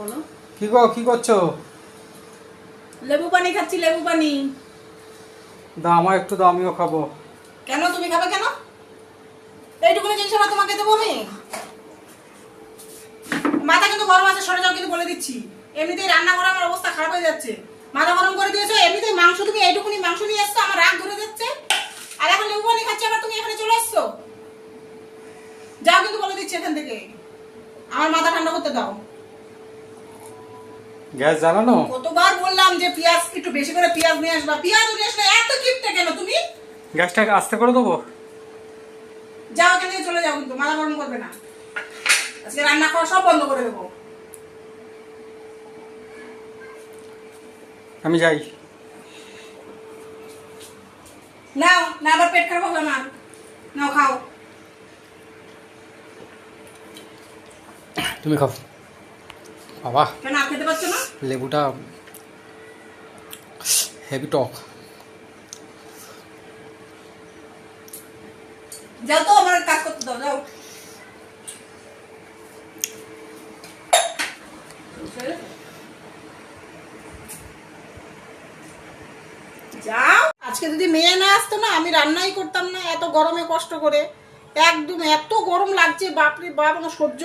বলো। কি গো কি করছ? লেবু পানি খাচ্ছি লেবু পানি। দা আমার একটু দাও আমিও খাব। কেন তুমি খাবে কেন? এইটুকুনি জিনিস আবার তোমাকে দেবো আমি মাথা কিন্তু গরম আছে সরে যাও কিন্তু বলে দিচ্ছি। এমনিতেই রান্না করে আমার অবস্থা খারাপ হয়ে যাচ্ছে। মাথা গরম করে দিয়েছ এমনিতেই মাংস তুমি এইটুকুনি মাংস নিয়ে এসছো আমার রাগ ধরে যাচ্ছে। আর এখন লেবু পানি খাচ্ছি আবার তুমি এখানে চলে এসছো। যাও কিন্তু বলে দিচ্ছি এখান থেকে। আমার মাথা ঠান্ডা করতে দাও। গ্যাস জ্বালানো? কতবার বললাম যে পেঁয়াজ একটু বেশি করে পেঁয়াজ নিয়ে আসবা। পেঁয়াজ নিয়ে আসলে এত কিপটে কেন তুমি? গ্যাসটা আস্তে করে দেবো যাও এখান থেকে চলে যাও কিন্তু মাথা গরম করবে না। আজকে রান্না খাওয়া সব বন্ধ করে দেবো। আমি যাই। নাও না আবার পেট খারাপ হবে আমার নাও খাও। তুমি খাও। বাবা। খেতে পারছ না? লেবুটা হেভি টক। যাও তো আমার কাজ করতে দাও যাও। যাও। আজকে যদি মেয়ে না আসতো না আমি রান্নাই করতাম না এত গরমে কষ্ট করে। একদম এত গরম লাগছে বাপরে বাপ আমার সহ্য